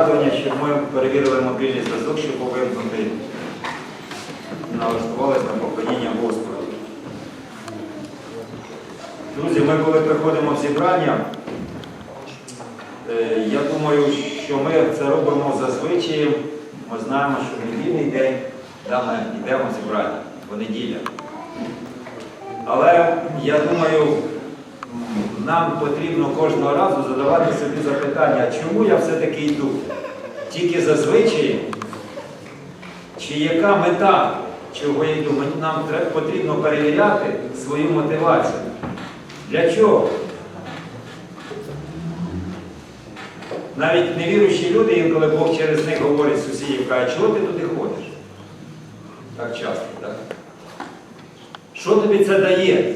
нагадування, щоб ми перевірили мобільний зв'язок, щоб повимкнути налаштувалися на поклоніння Господу. Друзі, ми коли приходимо в зібрання, е, я думаю, що ми це робимо зазвичай. Ми знаємо, що в недільний день да, ми йдемо в зібрання, в неділя. Але я думаю, нам потрібно кожного разу задавати собі запитання, чому я все-таки йду? Тільки зазвичай, чи яка мета, чого я йду? Нам потрібно перевіряти свою мотивацію. Для чого? Навіть невіруючі люди, інколи Бог через них говорить сусідів, каже, чого ти туди ходиш? Так часто, так? Що тобі це дає?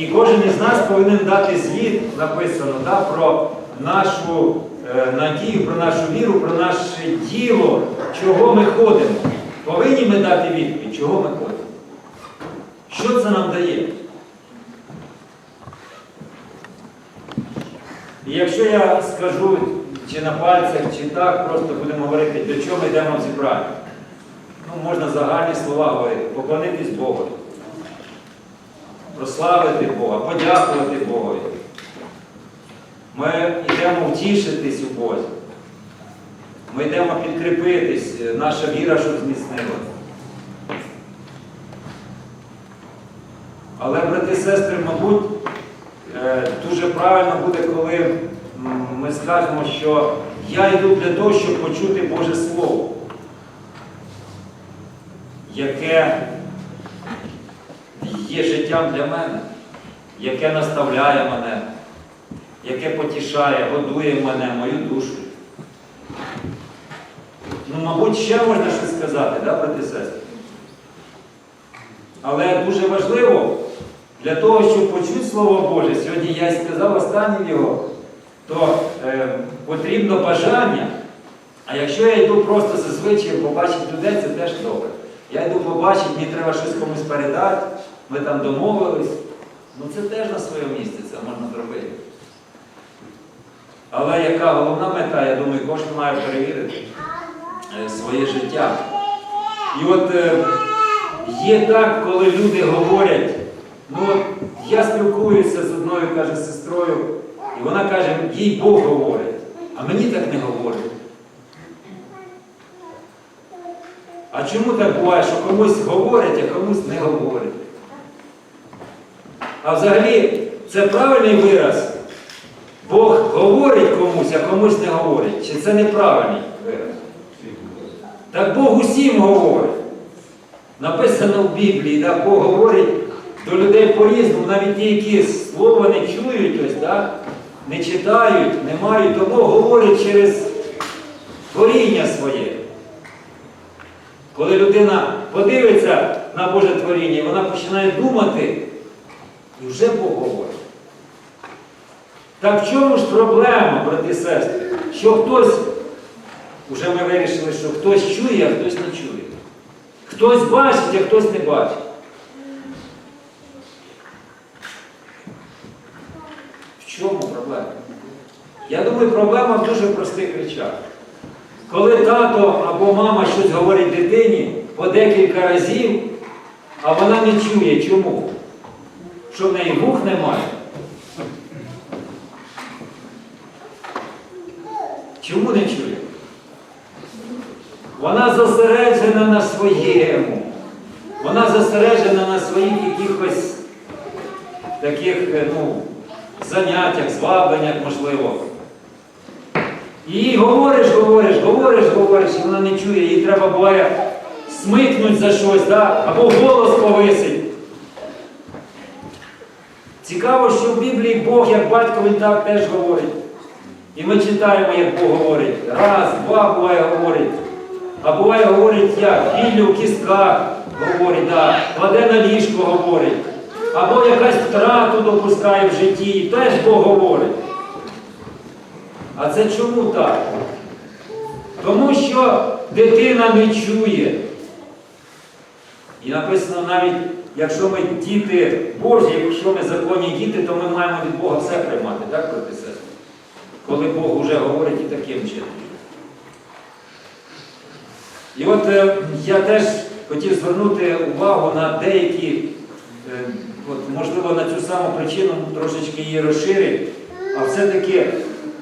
І кожен із нас повинен дати звіт, написано, да, про нашу е, надію, про нашу віру, про наше діло, чого ми ходимо. Повинні ми дати відповідь, чого ми ходимо. Що це нам дає? І якщо я скажу чи на пальцях, чи так, просто будемо говорити, для чого ми йдемо в зібрання. Ну, можна загальні слова говорити, поклонитись Богу, прославити Бога, подякувати Богові. Ми йдемо втішитись у Бозі. Ми йдемо підкріпитись, наша віра, щоб зміцнила. Але, брати і сестри, мабуть, е, дуже правильно буде, коли ми скажемо, що я йду для того, щоб почути Боже Слово, яке є життям для мене, яке наставляє мене, яке потішає, годує мене, мою душу. Ну, мабуть, ще можна щось сказати, да, брати і сестри? Але дуже важливо для того, щоб почути Слово Боже, сьогодні я й сказав останнім його, то е, потрібно бажання. А якщо я йду просто зазвичай побачити людей, це теж добре. Я йду побачити, мені треба щось комусь передати, ми там домовились. Ну це теж на своєму місці, це можна зробити. Але яка головна мета, я думаю, кожен має перевірити е, своє життя. І от е, є так, коли люди говорять, ну от я спілкуюся з одною, каже, сестрою, і вона каже, їй Бог говорить, а мені так не говорить. А чому так буває, що комусь говорять, а комусь не говорять? А взагалі, це правильний вираз. Бог говорить комусь, а комусь не говорить. Чи це неправильний вираз? Так Бог усім говорить. Написано в Біблії, да, Бог говорить до людей по-різному, навіть ті, які слова не чують, ось, да, не читають, не мають, то Бог говорить через творіння своє. Коли людина подивиться на Боже творіння, вона починає думати, і вже Бог говорить. Так в чому ж проблема, брати і сестри? Що хтось, вже ми вирішили, що хтось чує, а хтось не чує. Хтось бачить, а хтось не бачить. В чому проблема? Я думаю, проблема в дуже простих речах. Коли тато або мама щось говорить дитині по декілька разів, а вона не чує. Чому? Що в неї вух немає? Чому не чує? Вона зосереджена на своєму. Вона зосереджена на своїх якихось таких е, ну, заняттях, звабленнях, можливо. І говориш, говориш, говориш, говориш, і вона не чує, їй треба буває смикнуть за щось, да? або голос повисить. Цікаво, що в Біблії Бог, як батько, він так теж говорить. І ми читаємо, як Бог говорить. Раз, два буває говорить. А буває говорить як? Біль у кістках говорить, да. кладе на ліжко говорить. Або якась втрату допускає в житті, і теж Бог говорить. А це чому так? Тому що дитина не чує. І написано навіть, якщо ми діти Божі, якщо ми законні діти, то ми маємо від Бога все приймати, так, брати сестри? Коли Бог вже говорить і таким чином. І от е, я теж хотів звернути увагу на деякі, е, от, можливо, на цю саму причину трошечки її розширити, а все-таки,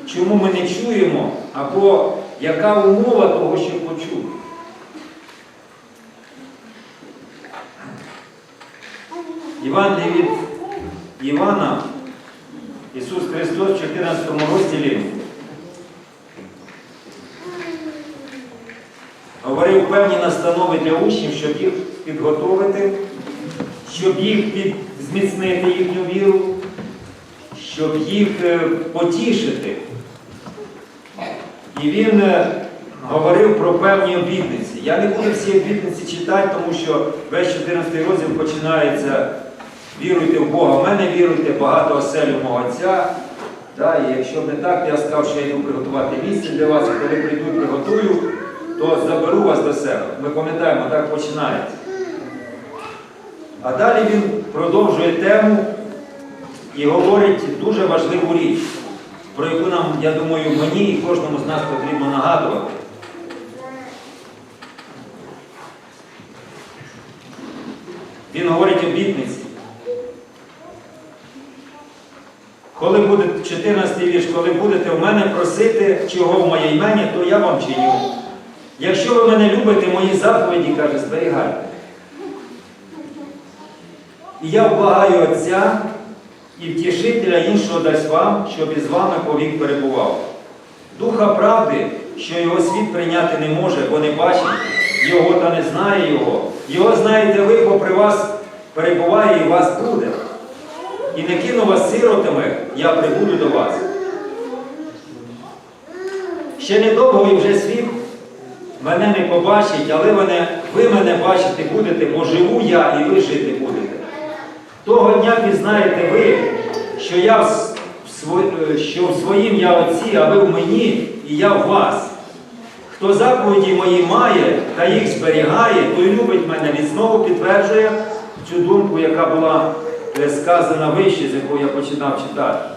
чому ми не чуємо, або яка умова того, щоб почути. Євангеліє від Івана, Ісус Христос в 14 розділі говорив певні настанови для учнів, щоб їх підготовити, щоб їх під... зміцнити їхню віру, щоб їх е, потішити. І він е, говорив про певні обітниці. Я не буду всі обітниці читати, тому що весь 14 розділ починається віруйте в Бога, в мене віруйте, багато осель у мого Отця. Да, і якщо не так, я сказав, що я йду приготувати місце для вас, коли прийду приготую, то заберу вас до себе. Ми пам'ятаємо, так починається. А далі він продовжує тему і говорить дуже важливу річ, про яку нам, я думаю, мені і кожному з нас потрібно нагадувати. Він говорить обітниці. Коли буде 14 вірш, коли будете в мене просити, чого в моє імені, то я вам чиню. Якщо ви мене любите, мої заповіді, каже, зберігайте. І я вблагаю Отця і втішителя іншого дасть вам, щоб із вами повік перебував. Духа правди, що його світ прийняти не може, бо не бачить його та не знає його. Його знаєте ви, бо при вас перебуває і вас буде. І не кину вас сиротами, я прибуду до вас. Ще недовго і вже світ мене не побачить, але мене, ви мене бачити будете, бо живу я і ви жити будете. Того дня пізнаєте ви, що я в, що в своїм я отці, а ви в мені, і я в вас. Хто заповіді мої має та їх зберігає, той любить мене. Він знову підтверджує цю думку, яка була сказана вище, з якої я починав читати.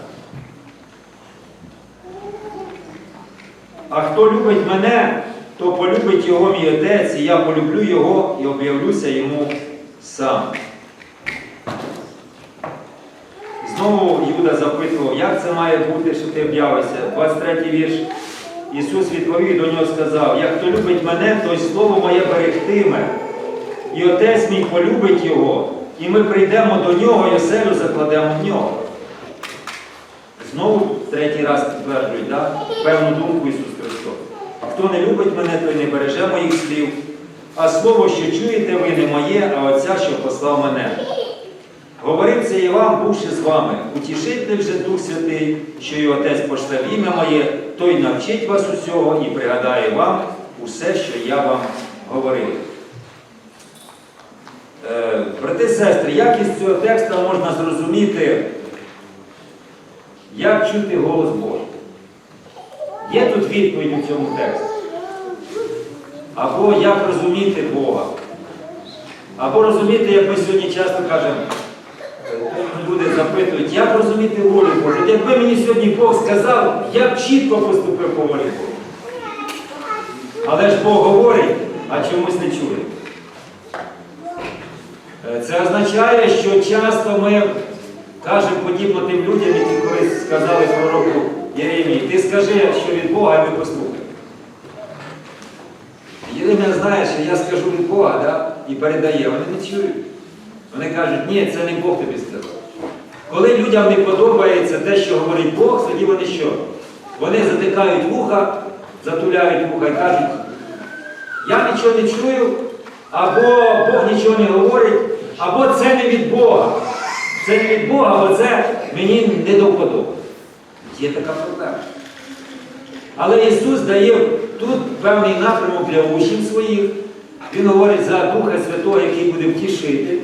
А хто любить мене, то полюбить його мій отець, і я полюблю його і об'явлюся йому сам. Знову Юда запитував, як це має бути, що ти об'явишся. 23 вірш. Ісус відповів до нього сказав, як хто любить мене, той слово моє берегтиме. І отець мій полюбить його, і ми прийдемо до нього і оселю закладемо в нього. Знову третій раз підтверджують да? певну думку Ісус Христос. Хто не любить мене, той не береже моїх слів. А слово, що чуєте ви, не моє, а Отця, що послав мене. Говорив це і вам, бувши з вами. Утішитель же Дух Святий, що і Отець пошле в ім'я моє, той навчить вас усього і пригадає вам усе, що я вам говорив. Е, брати і сестри, як із цього тексту можна зрозуміти, як чути голос Божий? Є тут відповідь у цьому тексті. Або як розуміти Бога. Або розуміти, як ми сьогодні часто кажемо, люди запитують, як розуміти волю Божу. Якби мені сьогодні Бог сказав, я б чітко поступив по волі Божій. Але ж Бог говорить, а чомусь не чує. Е, Це означає, що часто ми кажемо подібно тим людям, які колись сказали пророку Єремії, ти скажи, що від Бога, і ми послухаємо. Єремія знає, що я скажу від Бога да? і передає, вони не чують. Вони кажуть, ні, це не Бог тобі сказав. Коли людям не подобається те, що говорить Бог, тоді вони що? Вони затикають вуха, затуляють вуха і кажуть, я нічого не чую, або Бог нічого не говорить, або це не від Бога. Це не від Бога, бо це мені не до вподоби. Є така проблема. Але Ісус дає тут певний напрямок для учнів своїх. Він говорить за Духа Святого, який буде втішити.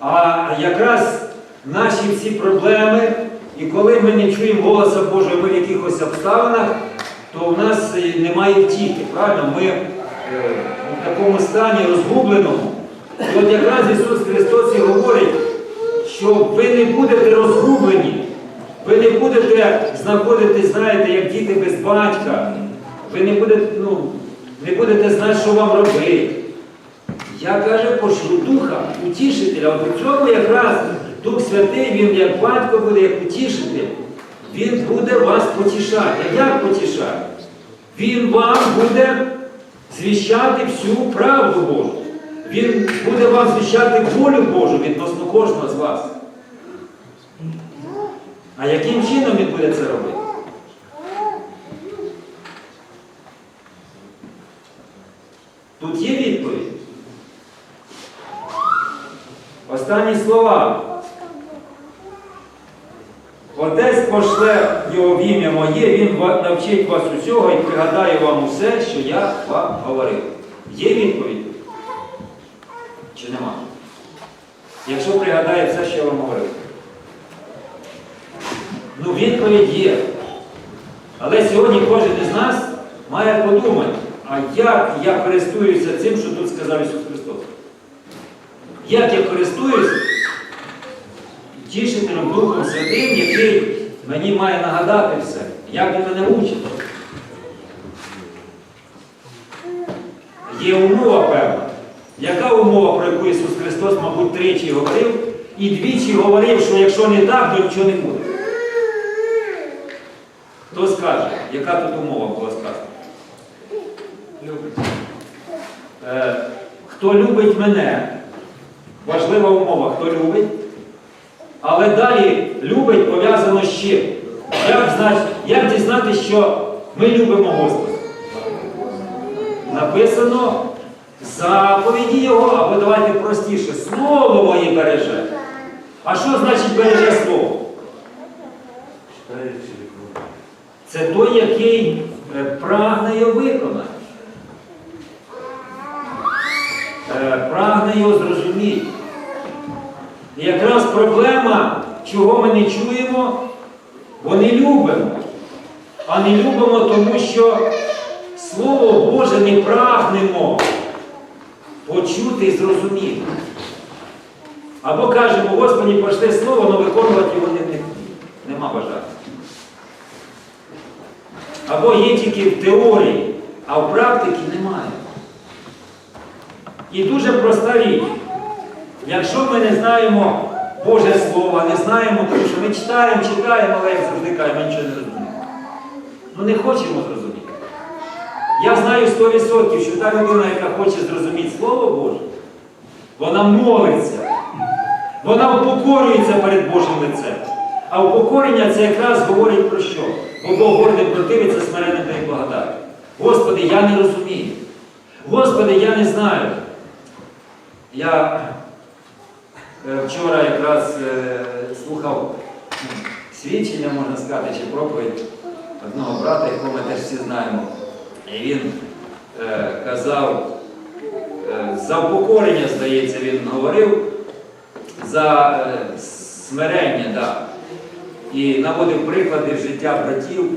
А якраз наші всі проблеми, і коли ми не чуємо голоса Божого в якихось обставинах, то в нас е, немає втіки. Правильно? Ми е, в такому стані розгубленому. І от якраз Ісус Христос і говорить, що ви не будете розгублені, Ви не будете знаходитись, знаєте, як діти без батька. Ви не будете, ну, не будете знати, що вам робити. Я каже, пошлю духа, утішителя. От у цьому якраз Дух Святий, він як батько буде, як утішитель. Він буде вас потішати. А як потішати? Він вам буде звіщати всю правду Божу. Він буде вам звіщати волю Божу відносно кожного з вас. А яким чином він буде це робити? Тут є відповідь. Останні слова. Отець пошле його в ім'я моє, він навчить вас усього і пригадає вам усе, що я вам говорив. Є відповідь? Чи нема? Якщо пригадає все, що я вам говорив. Ну, відповідь є. Але сьогодні кожен із нас має подумати, а як я користуюся цим, що тут сказав Ісус Христос? Як я користуюсь тішителем Духом Святим, який мені має нагадати все, як він мене учить? Є умова певна. Яка умова, про яку Ісус Христос, мабуть, тричі говорив, і двічі говорив, що якщо не так, то нічого не буде. Хто скаже, яка тут умова була сказана? Е, хто любить мене, важлива умова, хто любить. Але далі любить пов'язано з чим? Як, як дізнатися, що ми любимо Господа? Написано заповіді Його, або давайте простіше, слово моє береже. А що значить береже слово? Це той, який е, прагне його виконати. Е, Прагне його зрозуміти. І якраз проблема, чого ми не чуємо, бо не любимо. А не любимо, тому що Слово Боже не прагнемо почути і зрозуміти. Або кажемо, Господі, пошли слово, але виконувати його не, нема бажання. Або є тільки в теорії, а в практиці немає. І дуже проста річ. Якщо ми не знаємо Боже Слово, не знаємо, тому що ми читаємо, читаємо, але як завжди кажемо, ми нічого не розуміємо. Ну не хочемо зрозуміти. Я знаю 100%, що та людина, яка хоче зрозуміти Слово Боже, вона молиться, вона упокорюється перед Божим лицем. А упокорення це якраз говорить про що? Бо Бог гордим противиться смиренним та й благодать. Господи, я не розумію. Господи, я не знаю. Я е, вчора якраз е, слухав свідчення, можна сказати, чи проповідь одного брата, якого ми теж всі знаємо. І він е, казав, е, за упокорення, здається, він говорив, за е, смирення, да. І наводив приклади життя братів,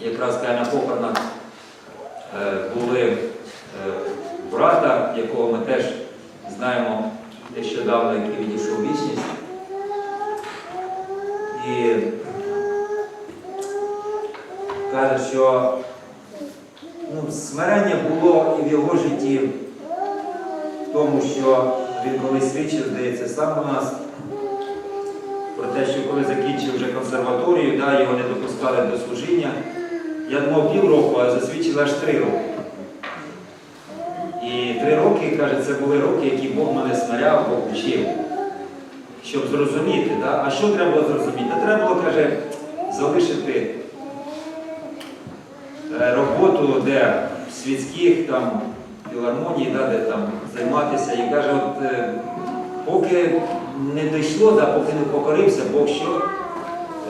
якраз на похоронах е, були е, брата, якого ми теж знаємо нещодавно, який відійшов вічність. І каже, що ну, смирення було і в його житті, в тому, що він колись свідчив, здається, сам у нас, про те, що коли закінчив вже консерваторію, да, його не допускали до служіння. Я думав півроку, а засвідчили аж три роки. І три роки, каже, це були роки, які Бог мене смиряв, Бог вчив, щоб зрозуміти. Да? А що треба було зрозуміти? Треба було, каже, залишити е, роботу, де світських там філармонії, да, де там займатися. І каже, от е, поки не дійшло, да, поки не покорився, Бог що?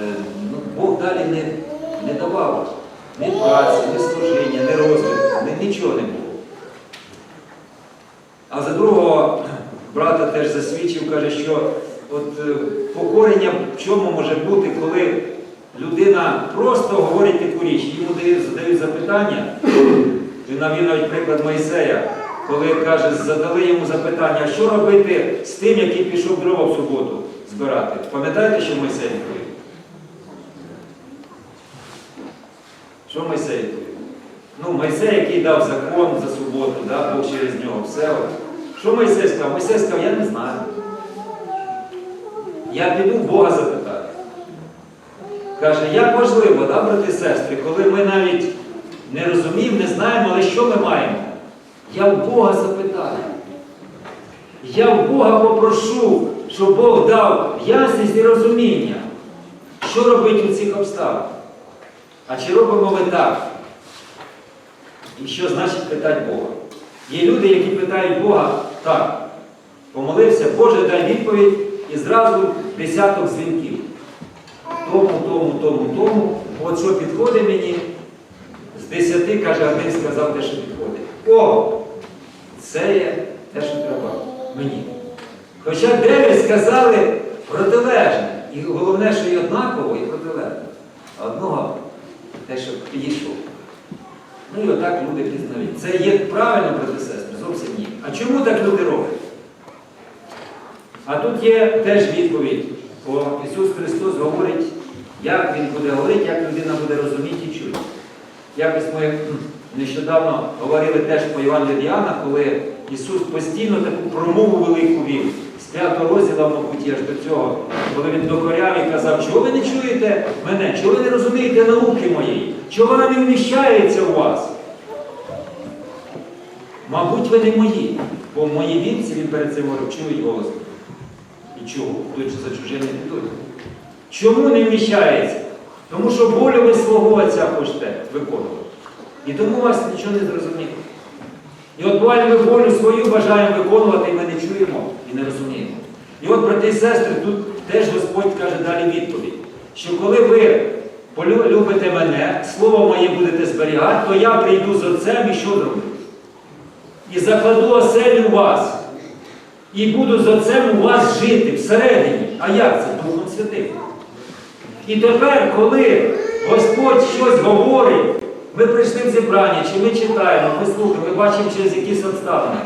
Е, ну, Бог далі не, не давав ні праці, ні служіння, ні розвитку, ні, нічого не було. А за другого брата теж засвідчив, каже, що от е, покорення в чому може бути, коли людина просто говорить таку річ, йому задають запитання, він навіть приклад Мойсея, коли каже, задали йому запитання, що робити з тим, який пішов дрова в суботу збирати. Пам'ятаєте, що Мойсей відповів? Що Мойсей відповів? Ну, Мойсей, який дав закон за суботу, да, Бог через нього все. Що Мойсей сказав? Мойсей сказав, я не знаю. Я піду Бога запитаю. Каже, як важливо, да, брати і сестри, коли ми навіть не розуміємо, не знаємо, але що ми маємо? Я в Бога запитаю. Я в Бога попрошу, щоб Бог дав ясність і розуміння, що робити у цих обставинах. А чи робимо ми так? І що значить питати Бога? Є люди, які питають Бога так. Помолився, Боже, дай відповідь і зразу десяток дзвінків. Тому, тому, тому, тому. От що підходить мені, з десяти, каже, один сказав те, що підходить. О! Це є те, що треба мені. Хоча дев'ять сказали протилежне. І головне, що і однаково, і протилежне. А одного те, що підійшов. Ну і отак люди пізнають. Це є правильно, брати сестри, зовсім ні. А чому так люди роблять? А тут є теж відповідь. Бо Ісус Христос говорить, як Він буде говорити, як людина буде розуміти і чути. Якось ми нещодавно говорили теж по Івангелію Діана, коли Ісус постійно таку промову велику вів, п'ятого розділа, мабуть, аж до цього, коли він докоряв і казав, чого ви не чуєте мене, чого ви не розумієте науки моєї, чого вона не вміщається у вас? Мабуть, ви не мої, бо в моїй вінці він перед цим говорив, чують голос. І чого? Будуть за чужим не підуть. Чому не вміщається? Тому що волю ви свого отця хочете виконувати. І тому вас нічого не зрозуміло. І от буває, ми волю свою бажаємо виконувати, і ми не чуємо і не розуміємо. І от, брати і сестри, тут теж Господь каже далі відповідь, що коли ви любите мене, слово моє будете зберігати, то я прийду з отцем і що зроблю? І закладу оселю у вас. І буду з отцем у вас жити всередині. А як це? Духом Святим. І тепер, коли Господь щось говорить, ми прийшли в зібрання, чи ми читаємо, ми слухаємо, ми бачимо через якісь обставини,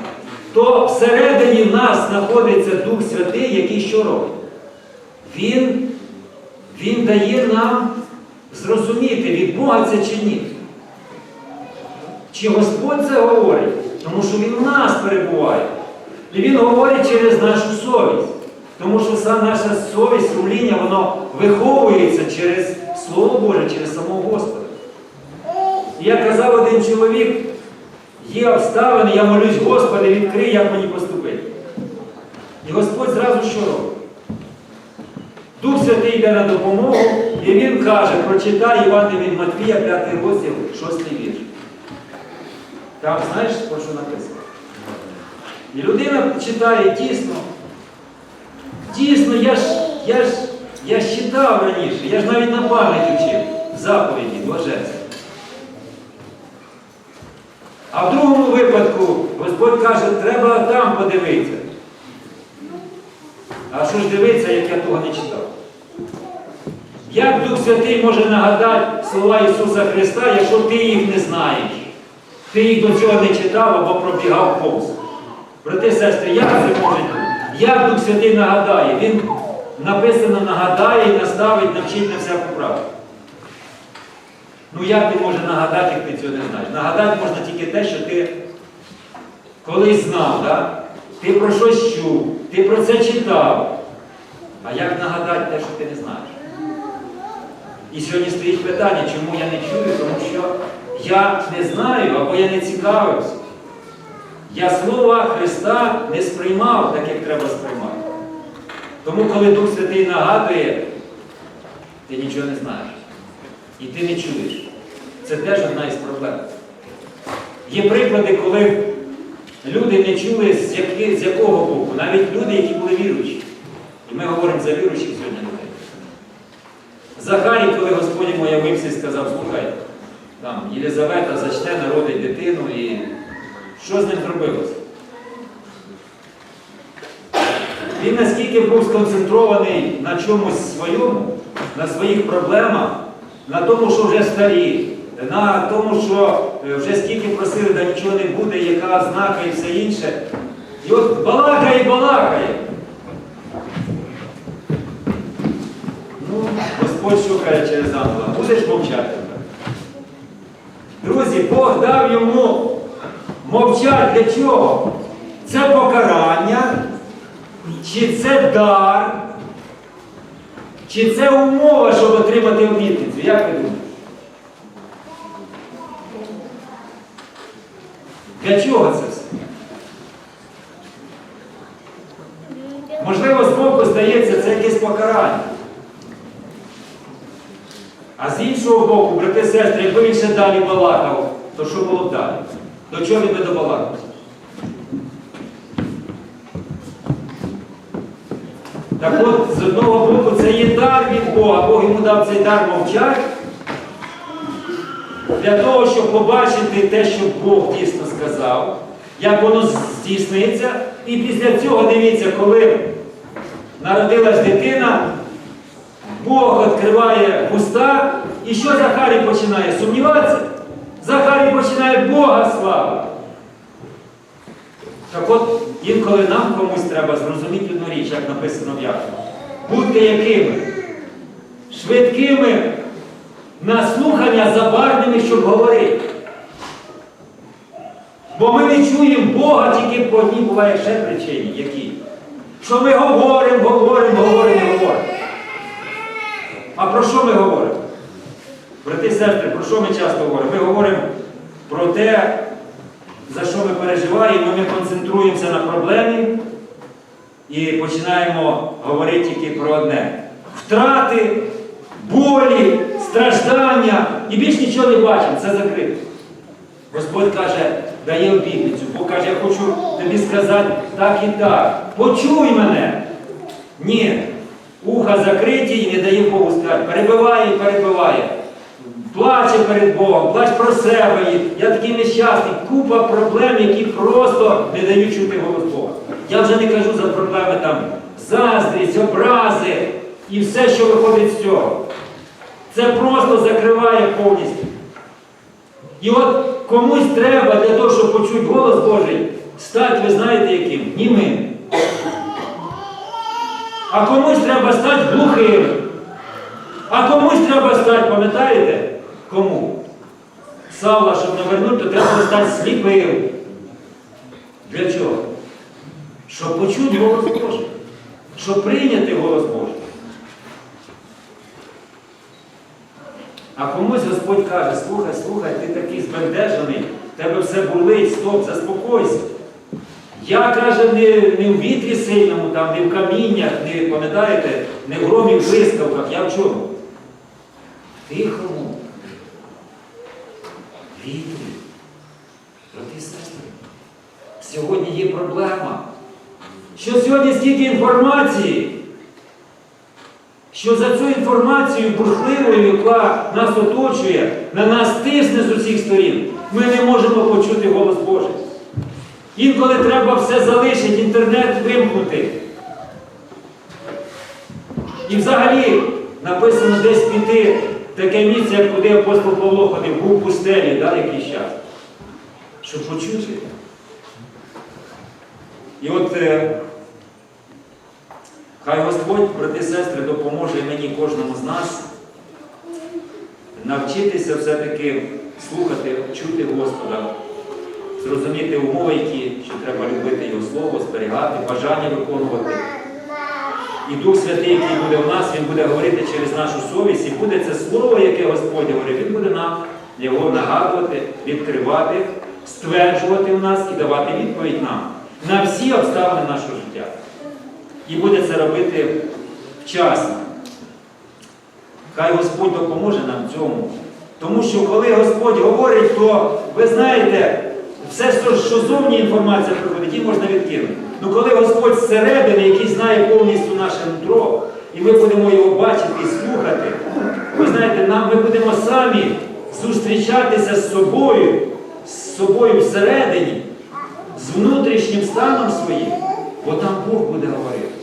то всередині нас знаходиться Дух Святий, який що робить? Він, він дає нам зрозуміти, від Бога це чи ні. Чи Господь це говорить? Тому що Він в нас перебуває. І Він говорить через нашу совість. Тому що сам наша совість, руління, воно виховується через Слово Боже, через самого Господа. І як казав один чоловік, є обставини, я молюсь, Господи, відкрий, як мені поступити. І Господь зразу що робить? Дух Святий йде на допомогу, і він каже, прочитай Івана від Матвія, 5 розділ, 6 вірш. Там знаєш, про що написано? І людина читає дійсно. Дійсно, я ж, я ж, я ж читав раніше, я ж навіть на пам'ять учив заповіді блаженства. А в другому випадку Господь каже, треба там подивитися. А що ж дивитися, як я того не читав? Як Дух Святий може нагадати слова Ісуса Христа, якщо ти їх не знаєш? Ти їх до цього не читав або пробігав повз. Брати сестри, як це може? Як Дух Святий нагадає? Він написано нагадає і наставить, навчить на всяку правду. Ну як він може нагадати, як ти цього не знаєш? Нагадати можна тільки те, що ти колись знав, да? ти про щось чув, ти про це читав. А як нагадати те, що ти не знаєш? І сьогодні стоїть питання, чому я не чую, тому що я не знаю або я не цікавився. Я слова Христа не сприймав так, як треба сприймати. Тому, коли Дух Святий нагадує, ти нічого не знаєш. І ти не чуєш. Це теж одна із проблем. Є приклади, коли люди не чули, з, яки, з якого боку, навіть люди, які були віруючі. І ми говоримо за віруючих сьогодні людей. Захарій, коли Господь йому явився і сказав, слухай, там Єлизавета зачне, народить дитину і що з ним зробилося? Він наскільки був сконцентрований на чомусь своєму, на своїх проблемах, на тому, що вже старі, на тому, що е, вже скільки просили, да нічого не буде, яка знака і все інше. І от балакає, балакає. Ну, Господь каже через ангела, будеш мовчати. Друзі, Бог дав йому мовчати для чого? Це покарання, чи це дар, чи це умова, щоб отримати обітницю? Як ви думаєте? Для чого це все? Можливо, збоку здається, це якесь покарання. А з іншого боку, брати сестри, якби він ще далі балакав, то що було б далі? До чого він би добалакався? Так от, з одного боку, це є дар від Бога, Бог йому дав цей дар мовчати, для того, щоб побачити те, що Бог дійсно сказав, як воно здійсниться. І після цього дивіться, коли народилась дитина, Бог відкриває уста, і що Захарій починає? Сумніватися? Захарій починає Бога славити. Так от, інколи нам комусь треба зрозуміти одну річ, як написано в Якові. Будьте якими? Швидкими на слухання забарними, щоб говорити. Бо ми не чуємо Бога тільки по одній буває ще причині, які. Що ми говоримо, говоримо, говоримо, говоримо. А про що ми говоримо? Брати і сестри, про що ми часто говоримо? Ми говоримо про те, за що ми переживаємо, ми концентруємося на проблемі і починаємо говорити тільки про одне. Втрати, болі, страждання і більш нічого не бачимо, це закрито. Господь каже, дає обітницю, Бог каже, я хочу тобі сказати так і так. Почуй мене. Ні. Уха закриті і не дає Богу сказати. Перебиває і перебиває. Плаче перед Богом, плач про себе. Я такий нещасний. Купа проблем, які просто не дають чути голос Бога. Я вже не кажу за проблеми там заздрість, образи і все, що виходить з цього. Це просто закриває повністю. І от комусь треба для того, щоб почути голос Божий, стати, ви знаєте яким? Німим. А комусь треба стати глухим. А комусь треба стати, пам'ятаєте? Кому? Савла, щоб навернути, то треба стати сліпим. Для чого? Щоб почути голос Божий. Щоб прийняти голос Божий. А комусь Господь каже, слухай, слухай, ти такий збентежений, в тебе все болить, стоп, заспокойся. Я, каже, не, не в вітрі сильному, там, не в каміннях, не, пам'ятаєте, не в громі в блискавках. Я в чому? Тихому. Вітрі. Брати і сестри, сьогодні є проблема. Що сьогодні стільки інформації, що за цю інформацію бурхливою, яка нас оточує, на нас тисне з усіх сторін, ми не можемо почути голос Божий. Інколи треба все залишити, інтернет вимкнути. І взагалі написано десь піти таке місце, куди апостол Павло ходив, був в пустелі, да, якийсь час. Щоб почути. І от е, хай Господь, брати і сестри, допоможе мені кожному з нас навчитися все-таки слухати, чути Господа зрозуміти умови, які, що треба любити Його Слово, зберігати, бажання виконувати. І Дух Святий, який буде в нас, Він буде говорити через нашу совість, і буде це слово, яке Господь говорив, Він буде нам його нагадувати, відкривати, стверджувати в нас і давати відповідь нам на всі обставини нашого життя. І буде це робити вчасно. Хай Господь допоможе нам цьому. Тому що коли Господь говорить, то ви знаєте, все, що, зовні інформація приходить, її можна відкинути. Ну коли Господь зсередини, який знає повністю наше нутро, і ми будемо його бачити і слухати, ви знаєте, нам ми будемо самі зустрічатися з собою, з собою всередині, з внутрішнім станом своїм, бо там Бог буде говорити.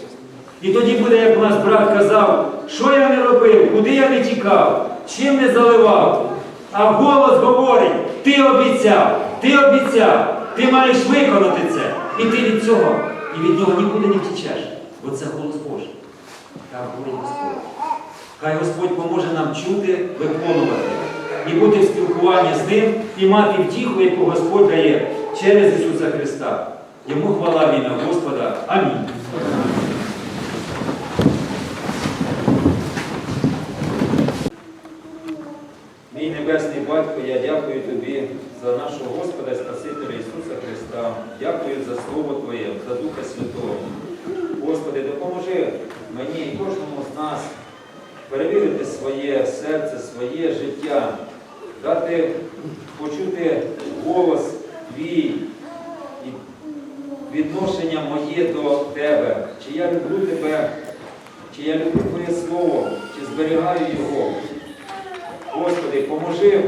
І тоді буде, як у нас брат казав, що я не робив, куди я не тікав, чим не заливав. А голос говорить, ти обіцяв, ти обіцяв, ти маєш виконати це. І ти від цього, і від нього нікуди не втічеш. Бо це голос Божий. Так говорить Господь. Хай Господь поможе нам чути, виконувати. і бути в спілкуванні з ним, і мати втіху, яку Господь дає через Ісуса Христа. Йому хвала в ім'я Господа. Амінь. Мій Небесний Батько, я дякую Тобі за нашого Господа і Спасителя Ісуса Христа. Дякую за Слово Твоє, за Духа Святого. Господи, допоможи мені і кожному з нас перевірити своє серце, своє життя, дати почути голос Твій і відношення моє до Тебе. Чи я люблю Тебе, чи я люблю Твоє Слово, чи зберігаю його. Господи, поможи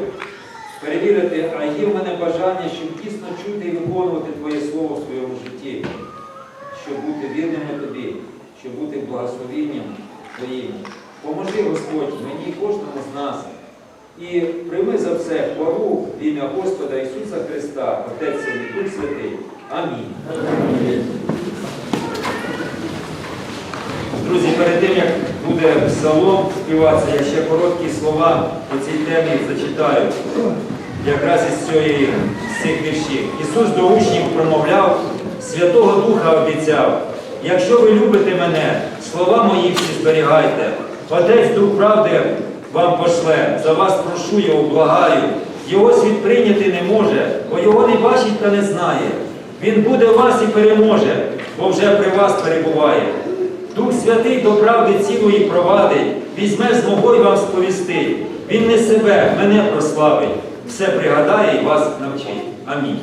перевірити, а є в мене бажання, щоб дійсно чути і виконувати Твоє Слово в своєму житті, щоб бути вірними Тобі, щоб бути благословенням Твоїм. Поможи, Господь, мені, кожному з нас. І прийми за все хвалу в ім'я Господа Ісуса Христа, Отець і Дух Святий. Амінь. Друзі, перед тим, як буде псалом співатися, я ще короткі слова по цій темі зачитаю. Якраз із, цієї, з цих віршів. Ісус до учнів промовляв, Святого Духа обіцяв. Якщо ви любите мене, слова мої всі зберігайте. Отець Дух правди вам пошле, за вас прошу його, благаю. Його світ прийняти не може, бо його не бачить та не знає. Він буде в вас і переможе, бо вже при вас перебуває. Дух Святий до правди цілої провадить, візьме з мого й вам сповістить. Він не себе, мене прославить, все пригадає і вас навчить. Амінь.